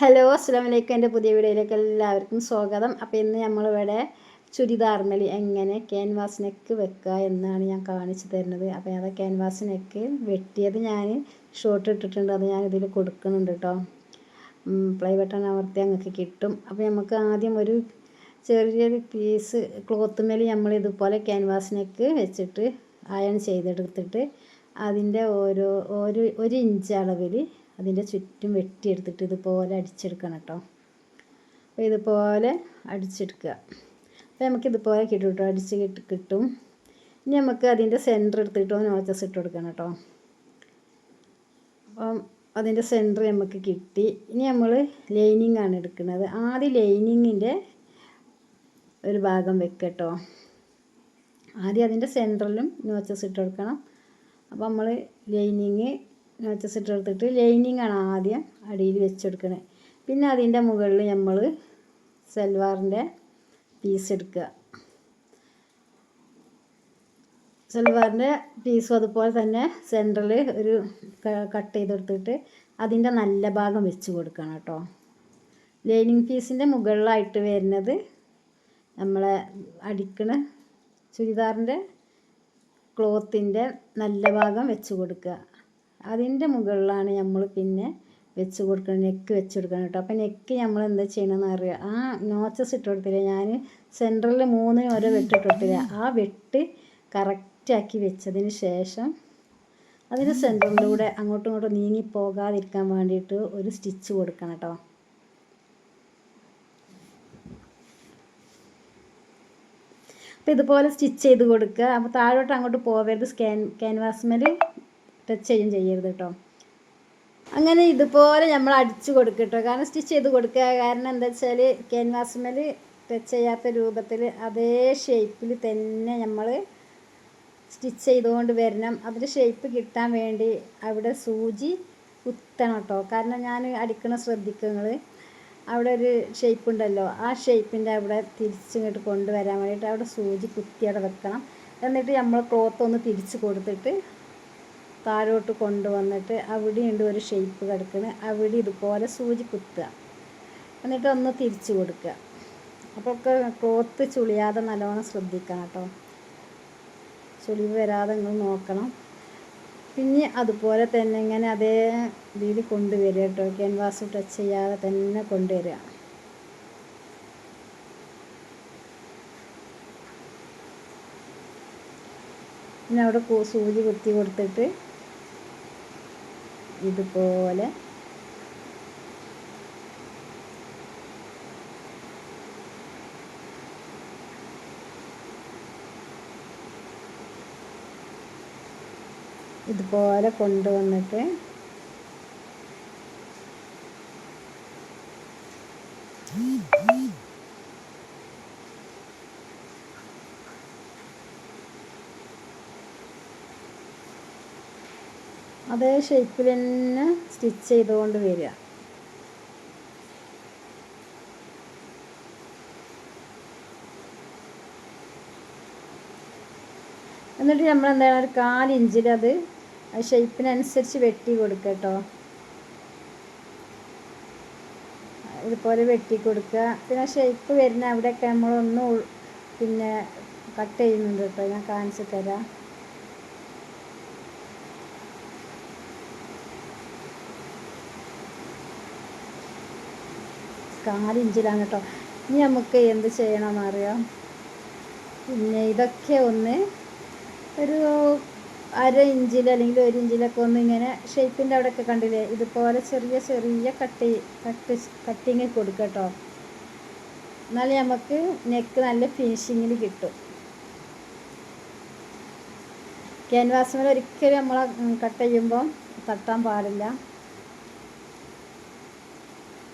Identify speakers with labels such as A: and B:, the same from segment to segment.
A: Hello അസ്സാം വലൈക്കും എന്റെ പുതിയ വീഡിയോയിലേക്ക് എല്ലാവർക്കും സ്വാഗതം. അപ്പോൾ ഇന്ന് നമ്മളിവിടെ ചുരിദാർ മേൽ എങ്ങനെ ക്യാൻവാസ് നെക്ക് വെക്കുക എന്നാണ് ഞാൻ കാണിച്ചു തരുന്നത്. അപ്പോൾ അത് ക്യാൻവാസ് നെക്ക് വെട്ടിയത് ഞാൻ ഷോർട്ട് ഇട്ടിട്ടുണ്ട്. അത് ഞാൻ ഇതിൽ കൊടുക്കുന്നുണ്ട് കേട്ടോ. പ്ലൈ ബട്ടൺ അമർത്തി അങ്ങക്ക് കിട്ടും. അപ്പോൾ നമുക്ക് ആദ്യം ഒരു ചെറിയൊരു പീസ് ക്ലോത്ത് മേൽ നമ്മൾ ഇതുപോലെ ക്യാൻവാസ് നെക്ക് വെച്ചിട്ട് അയൺ ചെയ്തെടുത്തിട്ട് അതിന്റെ ഓരോ ഒരു ഒരു ഇഞ്ച് അളവിൽ അതിന്റെ ചുറ്റും വെട്ടിയെടുത്തിട്ട് ഇതുപോലെ അടിച്ചെടുക്കണം കേട്ടോ. അപ്പോൾ ഇതുപോലെ അടിച്ചെടുക്കുക. അപ്പോൾ നമുക്ക് ഇതുപോലെ കിട്ടും കേട്ടോ. അടിച്ച് കിട്ടി കിട്ടും. ഇനി നമുക്ക് അതിന്റെ സെന്റർ എടുത്തിട്ട് നോച്ചസ് ഇട്ട് കൊടുക്കണം കേട്ടോ. അപ്പം അതിന്റെ സെന്റർ നമുക്ക് കിട്ടി. ഇനി നമ്മൾ ലൈനിങ് ആണ് എടുക്കുന്നത്. ആദ്യം ലൈനിങ്ങിന്റെ ഒരു ഭാഗം വെക്കട്ടോ ആദ്യം അതിന്റെ സെന്ററിലും നോച്ചസ് ഇട്ട് കൊടുക്കണം. അപ്പോൾ നമ്മൾ ലൈനിങ് നോച്ചസ് ഇട്ട് കൊടുത്തിട്ട് ലൈനിങ് ആണ് ആദ്യം അടിയിൽ വെച്ചെടുക്കണേ. പിന്നെ അതിന്റെ മുകളിൽ നമ്മൾ സൽവാറിന്റെ പീസ് എടുക്കുക. സൽവാറിന്റെ പീസും അതുപോലെ തന്നെ സെന്ററിൽ ഒരു കട്ട് ചെയ്തെടുത്തിട്ട് അതിന്റെ നല്ല ഭാഗം വെച്ച് കൊടുക്കണം കേട്ടോ. ലൈനിങ് പീസിന്റെ മുകളിലായിട്ട് വരുന്നത് നമ്മളെ അടിക്കണ ചുരിദാറിന്റെ ക്ലോത്തിന്റെ നല്ല ഭാഗം വെച്ച് കൊടുക്കുക. അതിന്റെ മുകളിലാണ് നമ്മൾ പിന്നെ വെച്ച് കൊടുക്കണം നെക്ക് വെച്ച് കൊടുക്കണം കേട്ടോ അപ്പോൾ നെക്ക് നമ്മൾ എന്താ ചെയ്യണമെന്ന് അറിയുക ആ നോച്ചസ് ഇട്ട് കൊടുത്തില്ല? ഞാൻ സെന്ററിൽ മൂന്ന് ഓരോ വെട്ട് ഇട്ട് കൊടുത്തില്ല? ആ വെട്ട് കറക്റ്റാക്കി വെച്ചതിന് ശേഷം അതിന് സെന്ററിലൂടെ അങ്ങോട്ടും ഇങ്ങോട്ടും നീങ്ങി പോകാതിരിക്കാൻ വേണ്ടിയിട്ട് ഒരു സ്റ്റിച്ച് കൊടുക്കണം കേട്ടോ അപ്പോൾ ഇതുപോലെ സ്റ്റിച്ച് ചെയ്ത് കൊടുക്കുക. അപ്പോൾ താഴോട്ട് അങ്ങോട്ട് പോവരുത്. സ്കാൻ ക്യാൻവാസ്മേൽ ടച്ച് ചെയ്യും ചെയ്യരുത് കേട്ടോ അങ്ങനെ ഇതുപോലെ നമ്മൾ അടിച്ചു കൊടുക്കുക കേട്ടോ കാരണം സ്റ്റിച്ച് ചെയ്ത് കൊടുക്കുക. കാരണം എന്താ വെച്ചാൽ ക്യാൻവാസ്മേൽ ടച്ച് ചെയ്യാത്ത രൂപത്തിൽ അതേ ഷേപ്പിൽ തന്നെ നമ്മൾ സ്റ്റിച്ച് ചെയ്തുകൊണ്ട് വരണം. അതിന്റെ ഷേപ്പ് കിട്ടാൻ വേണ്ടി അവിടെ സൂചി കുത്തണം കേട്ടോ കാരണം ഞാൻ അടിക്കണ ശ്രദ്ധിക്കുക അവിടെ ഒരു ഷേപ്പ് ഉണ്ടല്ലോ. ആ ഷേപ്പിന്റെ അവിടെ തിരിച്ചിങ്ങോട്ട് കൊണ്ടുവരാൻ വേണ്ടിയിട്ട് അവിടെ സൂചി കുത്തി അവിടെ വെക്കണം. എന്നിട്ട് നമ്മൾ ക്ലോത്ത് ഒന്ന് തിരിച്ച് കൊടുത്തിട്ട് താഴോട്ട് കൊണ്ടുവന്നിട്ട് അവിടെയുണ്ട് ഒരു ഷേപ്പ് കിടക്കുന്നത് അവിടെ ഇതുപോലെ സൂചി കുത്തുക എന്നിട്ട് ഒന്ന് തിരിച്ചു കൊടുക്കുക. അപ്പോൾ ഒക്കെ ക്ലോത്ത് ചുളിയാതെ നല്ലോണം ശ്രദ്ധിക്കണം കേട്ടോ. ചുളിവ് വരാതെ നിങ്ങൾ നോക്കണം. പിന്നെ അതുപോലെ തന്നെ ഇങ്ങനെ അതേ രീതിയിൽ കൊണ്ടുവരിക കേട്ടോ. ക്യാൻവാസ് ടച്ച് ചെയ്യാതെ തന്നെ കൊണ്ടുവരിക. പിന്നെ അവിടെ സൂചി കുത്തി കൊടുത്തിട്ട് ഇതുപോലെ. ഇതുപോലെ കൊണ്ടുവന്നിട്ട് അതേ ഷേപ്പിൽ തന്നെ സ്റ്റിച്ച് ചെയ്തുകൊണ്ട് വരിക. എന്നിട്ട് നമ്മൾ എന്താണ് ഒരു കാലിഞ്ചിൽ അത് ഷേപ്പിനനുസരിച്ച് വെട്ടി കൊടുക്കുക കേട്ടോ ഇതുപോലെ വെട്ടി കൊടുക്കുക. പിന്നെ ഷേപ്പ് വരുന്ന അവിടെയൊക്കെ നമ്മളൊന്ന് പിന്നെ കട്ട് ചെയ്യുന്നുണ്ട് കേട്ടോ ഞാൻ കാണിച്ചു തരാം. കാലിഞ്ചിലാണ് കേട്ടോ ഇനി നമുക്ക് എന്ത് ചെയ്യണമെന്നറിയാം? പിന്നെ ഇതൊക്കെ ഒന്ന് ഒരു അര ഇഞ്ചിൽ അല്ലെങ്കിൽ ഒരു ഇഞ്ചിലൊക്കെ ഒന്ന് ഇങ്ങനെ ഷേപ്പിന്റെ അവിടെയൊക്കെ കണ്ടില്ലേ? ഇതുപോലെ ചെറിയ ചെറിയ കട്ടി കട്ട് കട്ടിങ് കൊടുക്കുക കേട്ടോ എന്നാൽ നമുക്ക് നെക്ക് നല്ല ഫിനിഷിങ്ങിൽ കിട്ടും. ക്യാൻവാസ് മേലെ ഒരിക്കലും നമ്മൾ കട്ട് ചെയ്യുമ്പോൾ തട്ടാൻ പാടില്ല.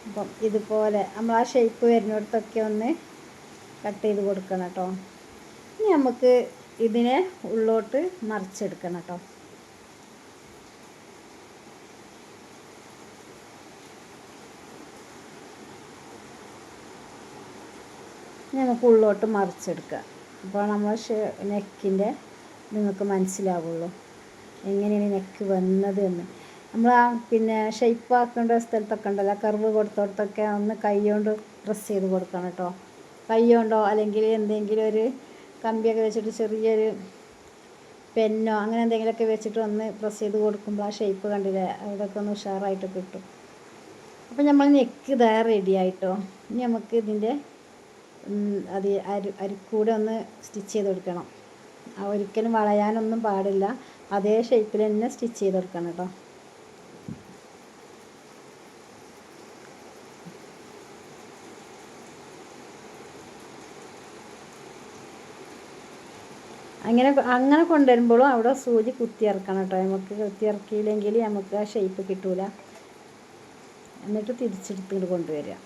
A: അപ്പം ഇതുപോലെ നമ്മൾ ആ ഷേപ്പ് വരുന്നിടത്തൊക്കെ ഒന്ന് കട്ട് ചെയ്ത് കൊടുക്കണം കേട്ടോ. ഇനി നമുക്ക് ഇതിനെ ഉള്ളോട്ട് മറിച്ചെടുക്കണം കേട്ടോ. നമുക്ക് ഉള്ളോട്ട് മറിച്ചെടുക്കുക അപ്പോൾ നമ്മൾ നെക്കിന്റെ നിങ്ങൾക്ക് മനസ്സിലാവുള്ളൂ. എങ്ങനെയാണ് നെക്ക് വന്നത് എന്ന്. നമ്മൾ ആ പിന്നെ ഷെയ്പ്പ് ആക്കേണ്ട സ്ഥലത്തൊക്കെ ഉണ്ടല്ലോ. കർവ് കൊടുത്തോടത്തൊക്കെ ഒന്ന് കൈ കൊണ്ട് പ്രസ് ചെയ്ത് കൊടുക്കണം കേട്ടോ കൈ കൊണ്ടോ അല്ലെങ്കിൽ എന്തെങ്കിലും ഒരു കമ്പിയൊക്കെ വെച്ചിട്ട് ചെറിയൊരു പെന്നോ അങ്ങനെ എന്തെങ്കിലുമൊക്കെ വെച്ചിട്ട് ഒന്ന് പ്രസ് ചെയ്ത് കൊടുക്കുമ്പോൾ ആ ഷേപ്പ് കണ്ടില്ലേ? അതൊക്കെ ഒന്ന് ഉഷാറായിട്ട് കിട്ടും. അപ്പോൾ നമ്മൾ നെക്ക് ഇതാ റെഡി ആയിട്ടോ. ഇനി നമുക്ക് ഇതിന്റെ അത് അരി അരിക്കൂടെ ഒന്ന് സ്റ്റിച്ച് ചെയ്ത് കൊടുക്കണം. ഒരിക്കലും വളയാനൊന്നും പാടില്ല. അതേ ഷേപ്പിൽ തന്നെ സ്റ്റിച്ച് ചെയ്ത് കൊടുക്കണം കേട്ടോ അങ്ങനെ അങ്ങനെ കൊണ്ടുവരുമ്പോഴും അവിടെ സൂചി കുത്തിയിറക്കണം കേട്ടോ. നമുക്ക് കുത്തിയിറക്കിയില്ലെങ്കിൽ നമുക്ക് ആ ഷേപ്പ് കിട്ടൂല. എന്നിട്ട് തിരിച്ചെടുത്തിട്ട് കൊണ്ടുവരിക.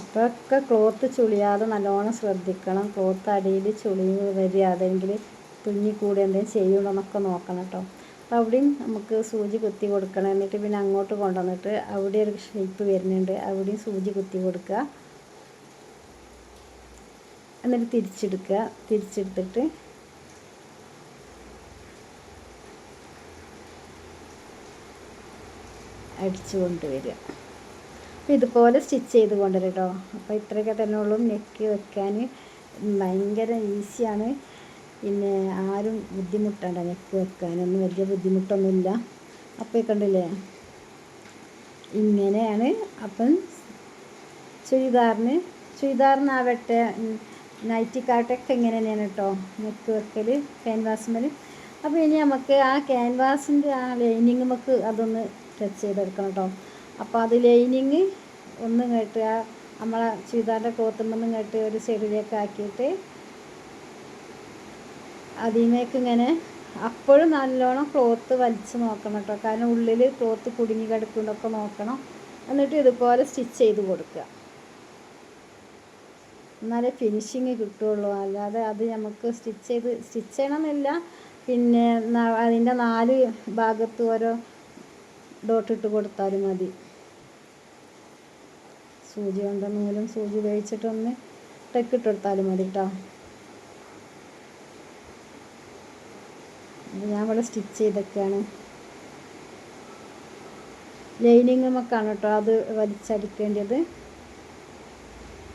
A: അപ്പോഴൊക്കെ ക്ലോത്ത് ചുളിയാതെ നല്ലോണം ശ്രദ്ധിക്കണം. ക്ലോത്ത് അടിയിൽ ചുളി വരിക അതെങ്കിൽ തുന്നിക്കൂടി എന്തെങ്കിലും ചെയ്യണമെന്നൊക്കെ നോക്കണം കേട്ടോ. അപ്പോൾ അവിടെയും നമുക്ക് സൂചി കുത്തി കൊടുക്കണം. എന്നിട്ട് പിന്നെ അങ്ങോട്ട് കൊണ്ടുവന്നിട്ട് അവിടെ ഒരു ഷേപ്പ് വരുന്നുണ്ട്. അവിടെയും സൂചി കുത്തി കൊടുക്കുക. എന്നിട്ട് തിരിച്ചെടുക്കുക. തിരിച്ചെടുത്തിട്ട് അടിച്ചു കൊണ്ടുവരിക. അപ്പോൾ ഇതുപോലെ സ്റ്റിച്ച് ചെയ്ത് കൊണ്ടുവരും കേട്ടോ. അപ്പോൾ ഇത്രയൊക്കെ തന്നെ ഉള്ളൂ. നെക്ക് വെക്കാൻ ഭയങ്കര ഈസിയാണ്. പിന്നെ ആരും ബുദ്ധിമുട്ടണ്ട നെക്ക് വെക്കാനൊന്നും വലിയ ബുദ്ധിമുട്ടൊന്നുമില്ല അപ്പോൾ കണ്ടില്ലേ? ഇങ്ങനെയാണ്. അപ്പം ചുരിദാറിന് ചുരിദാറിനാവട്ടെ നൈറ്റിക്കാട്ടൊക്കെ ഇങ്ങനെ തന്നെയാണ് കേട്ടോ നെക്ക് വെക്കൽ ക്യാൻവാസുമ്മൽ അപ്പോൾ ഇനി നമുക്ക് ആ ക്യാൻവാസിന്റെ ആ ലൈനിങ് നമുക്ക് അതൊന്ന് ടച്ച് ചെയ്തെടുക്കണം കേട്ടോ അപ്പോൾ അത് ലൈനിങ് ഒന്ന് കേട്ട് ആ നമ്മളെ ചുരിദാറിന്റെ ക്ലോത്തുമ്പോൾ കേട്ട് ഒരു സൈഡിലേക്ക് ആക്കിയിട്ട് അതിലേക്ക് ഇങ്ങനെ അപ്പോഴും നല്ലോണം ക്ലോത്ത് വലിച്ചു നോക്കണം കേട്ടോ. കാരണം ഉള്ളിൽ ക്ലോത്ത് കുടുങ്ങി കിടക്കുന്നതൊക്കെ നോക്കണം. എന്നിട്ട് ഇതുപോലെ സ്റ്റിച്ച് ചെയ്ത് കൊടുക്കുക. എന്നാലേ ഫിനിഷിങ് കിട്ടുള്ളൂ അല്ലാതെ അത് നമുക്ക് സ്റ്റിച്ച് ചെയ്ത് സ്റ്റിച്ച് ചെയ്യണമെന്നില്ല. പിന്നെ അതിന്റെ നാല് ഭാഗത്ത് ഓരോ ഡോട്ട് ഇട്ട് കൊടുത്താലും മതി. സൂചി കൊണ്ട്? നൂലും സൂചി ഉപയോഗിച്ചിട്ടൊന്ന് ടെക്കിട്ട് കൊടുത്താലും മതി കേട്ടോ. ഞാൻ ഇവിടെ സ്റ്റിച്ച് ചെയ്തൊക്കെയാണ്. ലൈനിങ്ങുമൊക്കെയാണ് കേട്ടോ അത് വലിച്ചടിക്കേണ്ടത്.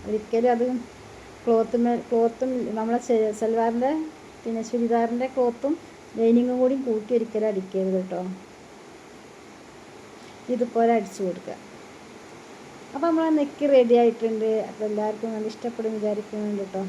A: ഒരിക്കലും അത് ക്ലോത്തുമേ ക്ലോത്തും നമ്മളെ സൽവാറിന്റെ പിന്നെ ചുരിദാറിന്റെ ക്ലോത്തും ലൈനിങ്ങും കൂടി കൂട്ടി ഒരിക്കലും അടിക്കരുത് കേട്ടോ. ഇതുപോലെ അടിച്ചു കൊടുക്കുക. അപ്പോൾ നമ്മളെ നെക്ക് റെഡി ആയിട്ടുണ്ട്. അപ്പോൾ എല്ലാവർക്കും നല്ല ഇഷ്ടപ്പെടും വിചാരിക്കുന്നുണ്ട് കേട്ടോ.